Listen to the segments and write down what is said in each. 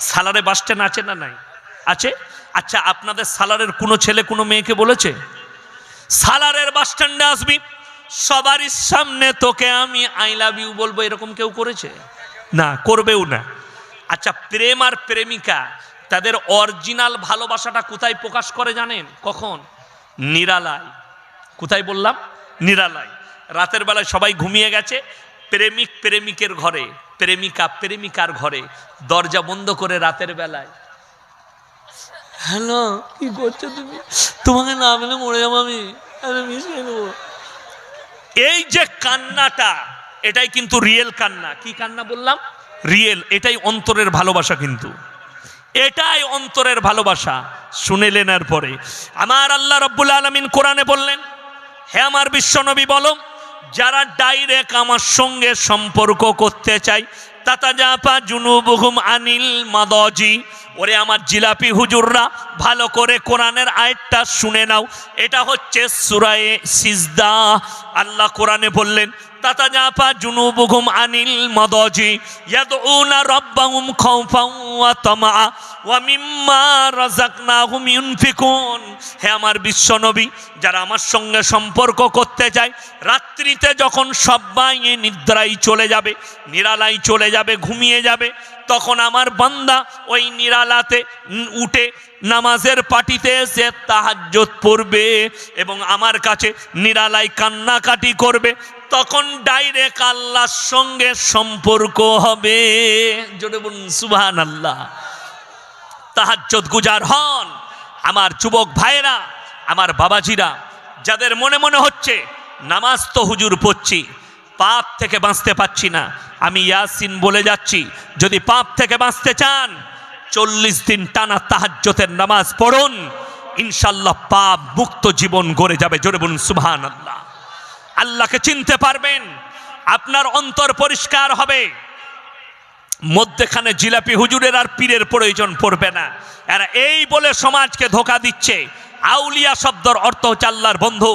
সালারে bus stand আছে না নাই? আছে? আচ্ছা আপনাদের সালারের কোনো ছেলে, কোনো মেয়েকে বলেছে? সালারের বাস স্ট্যান্ডে আসবি সবারই সামনে তোকে আমি আই লাভ ইউ বলব, এরকম কেউ করেছে? না, করবেও না। আচ্ছা প্রেম আর প্রেমিকা, তাদের অরিজিনাল ভালোবাসাটা কোথায় প্রকাশ করে জানেন? কখন? নিরালায়। কোথায় বললাম? নিরালায়। রাতের বেলায় সবাই ঘুমিয়ে গেছে প্রেমিক প্রেমিকের ঘরে, প্রেমিকা প্রেমিকার ঘরে, দরজা বন্ধ করে রাতের বেলায়। হ্যালো, কি করছ তুমি? তোমাকে না পেলে মরে যাব আমি। এই যে কান্নাটা, এটাই কিন্তু রিয়েল কান্না। কি কান্না বললাম? রিয়েল, এটাই অন্তরের ভালোবাসা কিন্তু। এটাই অন্তরের ভালোবাসা। শুনেলেন এর পরে আমার আল্লাহ রব্বুল আলমিন কোরআনে বললেন, হে আমার বিশ্বনবী বলো যারা ডাইরেক্ট আমার সঙ্গে সম্পর্ক করতে চাই তাতা জাপা জুনুবুহুম আনিল মাদজি। ওরে আমার জিলাপি হুজুররা, ভালো করে কোরআনের আয়াতটা শুনে নাও। এটা হচ্ছে সুরায়ে সিজদা। আল্লাহ কোরআনে বললেন আনিল মাদজি ইয়াদউনা রাব্বাহুম খাউফাও ওয়া তামা ওয়া মিম্মা রাযাকনাহুম ইউনফিকুন। হে আমার বিশ্বনবী, যারা আমার সঙ্গে সম্পর্ক করতে চায় রাত্রিতে যখন সবাই নিদ্রায় চলে যাবে, নিরালায় চলে যাবে, ঘুমিয়ে যাবে, তখন আমার বান্দা ওই নিরালাতে উঠে নামাজের পাটিতে এসে তাহাজ্জত পড়বে এবং আমার কাছে নিরালায় কান্নাকাটি করবে। তখন ডাইরেক্ট আল্লাহর সঙ্গে সম্পর্ক হবে। জোরে বলুন সুবহান আল্লাহ তাহাজ্জত গুজার হন। আমার যুবক ভাইরা আমার বাবাজিরা, যাদের মনে মনে হচ্ছে, নামাজ তো হুজুর পড়ছি, পাপ থেকে বাঁচতে পাচ্ছি না। আমি ইয়াসিন বলে যাচ্ছি, যদি পাপ থেকে বাঁচতে চান, চল্লিশ দিন টানা তাহাজ্জতের নামাজ পড়ুন। ইনশাল্লাহ পাপ মুক্ত জীবন গড়ে যাবে। জোরে বলুন সুবহান আল্লাহ আল্লাহকে চিনতে পারবেন। আপনার অন্তর পরিষ্কার হবে। মধ্যেখানে জিলাপি হুজুরের আর পীরের প্রয়োজন পড়বে না। এরা এই বলে সমাজকে ধোকা দিচ্ছে। আউলিয়া শব্দর অর্থ হচ্ছে আল্লাহর বন্ধু।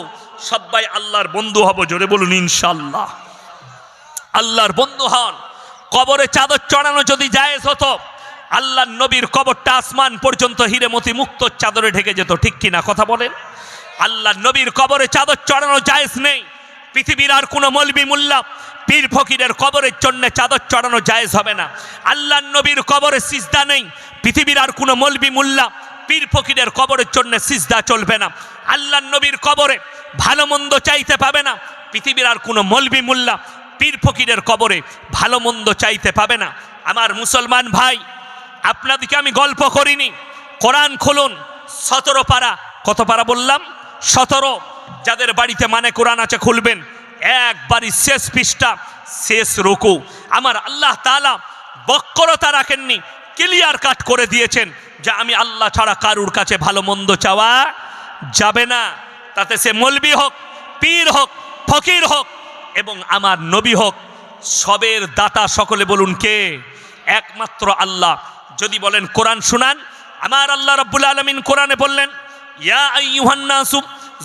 সবাই আল্লাহর বন্ধু হব, জোরে বলুন ইনশাল্লাহ আল্লাহর বন্ধু হন। কবরে চাদর চড়ানো যদি জায়েজ হতো আল্লাহ নবীর কবরটা আসমান পর্যন্ত হিরেমতি মুক্ত চাদরে ঢেকে যেত, ঠিক কিনা কথা বলেন? আল্লাহ নবীর কবরে চাদর চড়ানো জায়েজ নেই। পৃথিবীর আর কোনো মলবি মুল্লা পীর ফকিরের কবরের জন্য চাদর চড়ানো জায়েজ হবে না। আল্লাহ নবীর কবরে সিজদা নেই, পৃথিবীর আর কোনো মলবি মুল্লা পীর ফকিরের কবরের জন্য সিজদা চলবে না। আল্লাহ নবীর কবরে ভালো মন্দ চাইতে পাবে না, পৃথিবীর আর কোনো মলবি মুল্লা পীর ফকিরের কবরে ভালো মন্দ চাইতে পাবে না। আমার মুসলমান ভাই, আপনাদেরকে আমি গল্প করিনি। কোরআন খুলুন, সতেরো পারা, কত পারা বললাম? সতেরো যাদের বাড়িতে মানে কোরআন আছে, খুলবেন। একবারই শেষ পৃষ্ঠা, শেষ রুকু। আমার আল্লাহ তালা বক্রতা রাখেননি, ক্লিয়ার কাট করে দিয়েছেন যে আমি আল্লাহ ছাড়া কারুর কাছে ভালো মন্দ চাওয়া যাবে না। তাতে সে মলবি হোক, পীর হোক, ফকির হোক এবং আমার নবী হোক, সবের দাতা সকলে বলুন কে? একমাত্র আল্লাহ। যদি বলেন কোরআন শুনান, আমার আল্লাহ রাব্বুল আলমিন কোরআনে বললেন, ইয়া আইয়ুহান নাসু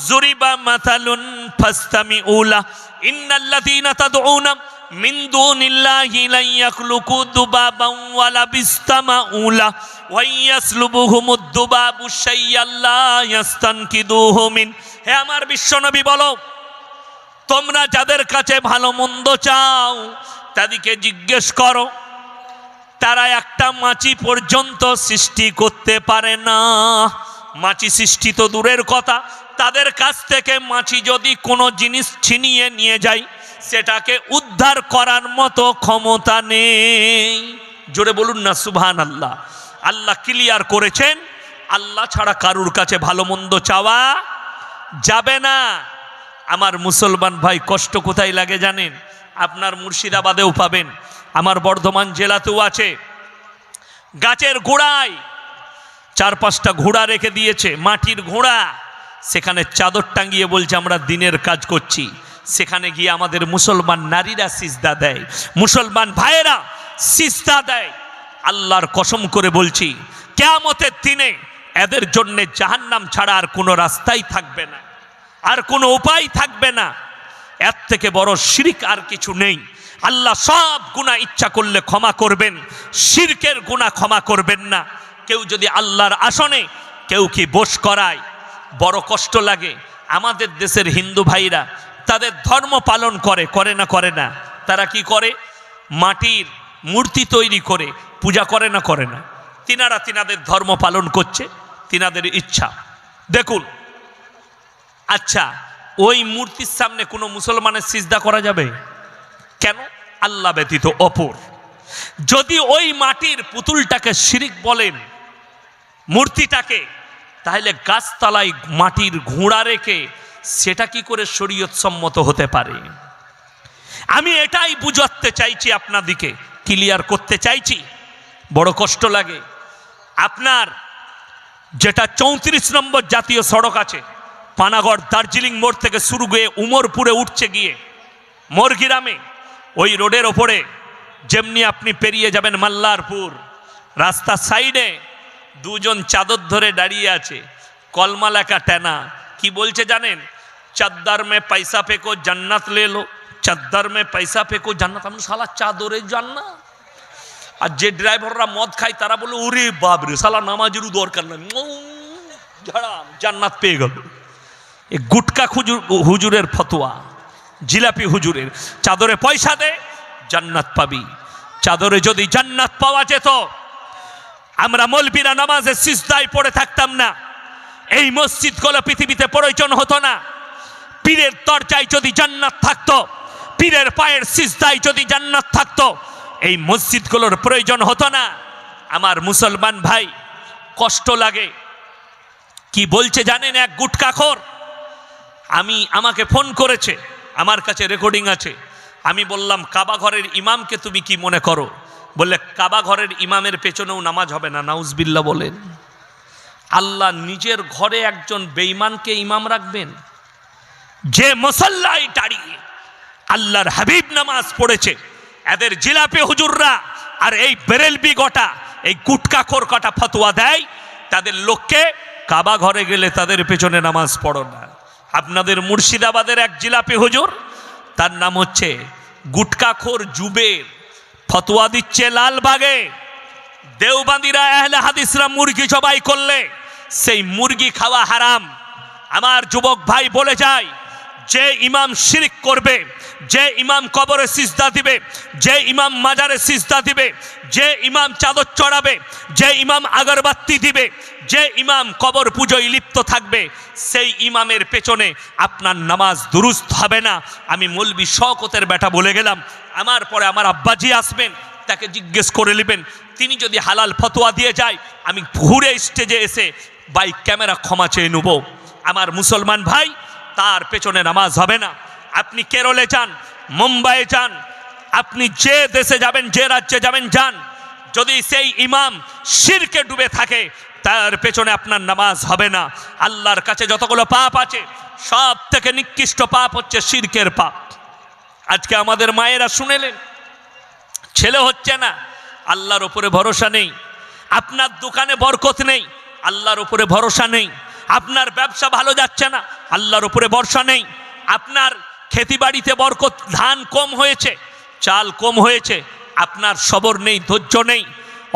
জুরিবা মাতালুন ফাস্তামিউ লা ইন্নাল্লাযীনা তাদউনা মিন দুনিল্লাহি লা ইয়াখলুকু দুবাবান বিস্তামাউ লা ওয়া ইয়াসলুবুহুমুদ দুবাবু শাইয়াল লা ইয়াস্তানকিদুহু মিন। হে আমার বিশ্বনবী বলো, তোমরা যাদের কাছে ভালো মন্দ চাও, তাদেরকে জিজ্ঞেস করো, তারা একটা মাছি পর্যন্ত সৃষ্টি করতে পারে না। মাছি সৃষ্টি তো দূরের কথা তাদের কাছ থেকে মাছি যদি কোনো জিনিস ছিনিয়ে নিয়ে যায় সেটাকে উদ্ধার করার মতো ক্ষমতা নেই। জোরে বলুন না সুবহান আল্লাহ আল্লাহ ক্লিয়ার করেছেন, আল্লাহ ছাড়া কারুর কাছে ভালো মন্দ চাওয়া যাবে না। আমার মুসলমান ভাই কষ্ট কোথায় লাগে জানেন? আপনার মুর্শিদাবাদেও পাবেন। আমার বর্ধমান জেলাতেও আছে। গাছের গোড়ায় চার পাঁচটা ঘোড়া রেখে দিয়েছে, মাটির ঘোড়া। সেখানে চাদর টাঙ্গিয়ে বলছে, আমরা দিনের কাজ করছি। সেখানে গিয়ে আমাদের মুসলমান নারীরা সিজদা দেয়। মুসলমান ভাইয়েরা সিজদা দেয়। আল্লাহর কসম করে বলছি, কেয়ামতের দিনে এদের জন্যে জাহান্নাম ছাড়া আর কোনো রাস্তাই থাকবে না, আর কোনো উপায় থাকবে না। এর থেকে বড় শিরিক আর কিছু নেই। আল্লাহ সব গুণা ইচ্ছা করলে ক্ষমা করবেন, শিরকের গুণা ক্ষমা করবেন না। কেউ যদি আল্লাহর আসনে কেউ কি বোস করায় বড় কষ্ট লাগে। আমাদের দেশের হিন্দু ভাইরা তাদের ধর্ম পালন করে করে না করে না। তারা কি করে? মাটির মূর্তি তৈরি করে, পূজা করে না করে না। তিনারা তিনাদের ধর্ম পালন করছে, তিনাদের ইচ্ছা। দেখুন আচ্ছা ওই মূর্তির সামনে কোনো মুসলমানের সিজদা করা যাবে? কেন? আল্লাহ ব্যতীত অপর। যদি ওই মাটির পুতুলটাকে শিরিক বলেন, মূর্তিটাকে তাহলে গাছতলায় মাটির ঘোড়া রেখে সেটা কি করে শরীয়ত সম্মত হতে পারে? আমি এটাই বুঝাতে চাইছি আপনাদিকে, ক্লিয়ার করতে চাইছি। বড় কষ্ট লাগে। আপনার যেটা চৌত্রিশ নম্বর জাতীয় সড়ক আছে, পানাগড় দার্জিলিং মোড় থেকে শুরু হয়ে উমরপুরে উঠছে গিয়ে, মোরগিরামে, ওই রোডের ওপরে, যেমনি আপনি পেরিয়ে যাবেন মাল্লারপুর, রাস্তার সাইডে দুজন চাদর ধরে দাঁড়িয়ে আছে। কলমা লেখা টেনা। কি বলছে জানেন? চাদ্দার মে পয়সা পেকো জান্নাত লে লো। চাদ্দার মে পয়সা পেকো জান্নাত। আমি সালা চাদরে জান্নাত? আর যে ড্রাইভাররা মদ খায়, তারা বলে, ওরে বাবরে সালা নামাজেরও দরকার নাই জান্নাত পেয়ে গেল। এ গুটকা খুজুর, হুজুরের ফতোয়া, জিলাপি হুজুরের। চাদরে পয়সা দে, জান্নাত পাবি। চাদরে যদি জান্নাত পাওয়া যেত আমরা মলবিরা নামাজে সিজদায় পড়ে থাকতাম না। এই মসজিদগুলো পৃথিবীতে প্রয়োজন হতো না। পীরের দরজায় যদি জান্নাত থাকতো, পীরের পায়ের সিজদায় যদি জান্নাত থাকতো, এই মসজিদগুলোর প্রয়োজন হতো না। আমার মুসলমান ভাই, কষ্ট লাগে। কি বলছে জানেন এক গুটকাখর আমি, আমাকে ফোন করেছে, আমার কাছে রেকর্ডিং আছে। আমি বললাম, কাবা ঘরের ইমামকে তুমি কি মনে করো? কাবা ঘরের ইমামের পেছনেও নামাজ হবে না নাউজবিল্লা বলেন। আল্লাহ নিজের ঘরে একজন বেঈমানকে ইমাম রাখবেন। যে মুসল্লায় দাঁড়িয়ে আল্লাহর হাবিব নামাজ পড়েছে, এদের জিলাপি হুজুররা আর এই বেরেলবি গোটা এই খোর কটা ফতোয়া দেয়, তাদের লোককে কাবা ঘরে গেলে তাদের পেছনে নামাজ পড়ো না। আপনাদের মুর্শিদাবাদের এক জিলাপি হুজুর, তার নাম হচ্ছে গুটকাখোর জুবের। ফতোয়া দিচ্ছে লালবাগে। দেওবান্দিরা এহলে হাদিসরা মুরগি জবাই করলে, সেই মুরগি খাওয়া হারাম। আমার যুবক ভাই বলে যায়, যে ইমাম শিরিক করবে যে ইমাম কবরে সিজদা দিবে, যে ইমাম মাজারে সিজদা দিবে, যে ইমাম চাদর চড়াবে, যে ইমাম আগরবাত্তি দিবে, যে ইমাম কবর পুজোয় লিপ্ত থাকবে, সেই ইমামের পেছনে আপনার নামাজ দুরুস্ত হবে না। আমি মলবি শকতের বেটা বলে গেলাম, আমার পরে আমার আব্বাজি আসবেন, তাকে জিজ্ঞেস করে নেবেন, তিনি যদি হালাল ফতোয়া দিয়ে যায়, আমি ঘুরে স্টেজে এসে বাইক ক্যামেরা ক্ষমা চেয়ে নেব। আমার মুসলমান ভাই, তার পেছনে নামাজ হবে না। আপনি কেরলে যান, মুম্বাইয়ে যান, আপনি যে দেশে যাবেন, যে রাজ্যে যাবেন, যান। যদি সেই ইমাম শিরকে ডুবে থাকে, তার পেছনে আপনার নামাজ হবে না। আল্লাহর কাছে যতগুলো পাপ আছে সব থেকে নিকৃষ্ট পাপ হচ্ছে শিরকের পাপ। আজকে আমাদের মায়েরা শুনেলেন, ছেলে হচ্ছে না, আল্লাহর উপরে ভরসা নেই। আপনার দোকানে বরকত নেই, আল্লাহর উপরে ভরসা নেই। আপনার ব্যবসা ভালো যাচ্ছে না, আল্লাহর উপরে ভরসা নেই। আপনার খেতিবাড়িতে বরকত, ধান কম হয়েছে, চাল কম হয়েছে, আপনার সবর নেই, ধৈর্য নেই,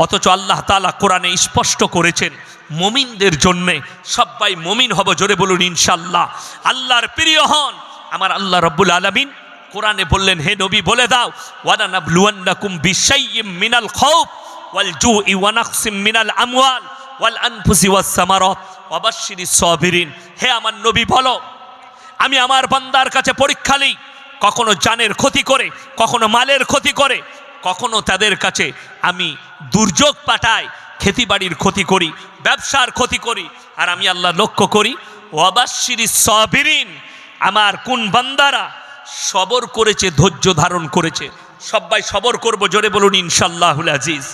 অথচ আল্লাহ তালা কোরআনে স্পষ্ট করেছেন, মমিনদের জন্যে সবাই মমিন হব, জোরে বলুন ইনশাল্লাহ আল্লাহর প্রিয় হন, আমার আল্লাহ রব্বুল আলমিন কোরআনে বললেন, হে নবী বলে দাও ওয়ানা নাবলুয়ান্নাকুম বিশাইয়্যিম মিনাল খাউফ ওয়াল জুই ওয়া নাকসিম মিনাল আমওয়াল ওয়াল আনফুসি ওয়াস সামারাত বাশশিরিস হে আমার নবী বলো আমি আমার বান্দার কাছে পরীক্ষা নিই। কখনো জানের ক্ষতি করে, কখনো মালের ক্ষতি করে, কখনো তাদের কাছে আমি দুর্যোগ পাঠাই খেতিবাড়ির ক্ষতি করি, ব্যবসার ক্ষতি করি, আর আমি আল্লাহ লক্ষ্য করি ওয়াবাশিরি সবিরিন, আমার কোন বান্দারা সবর করেছে, ধৈর্য ধারণ করেছে। সবাই সবর করব, জোরে বলুন, ইনশাল্লাহুল আজিজ।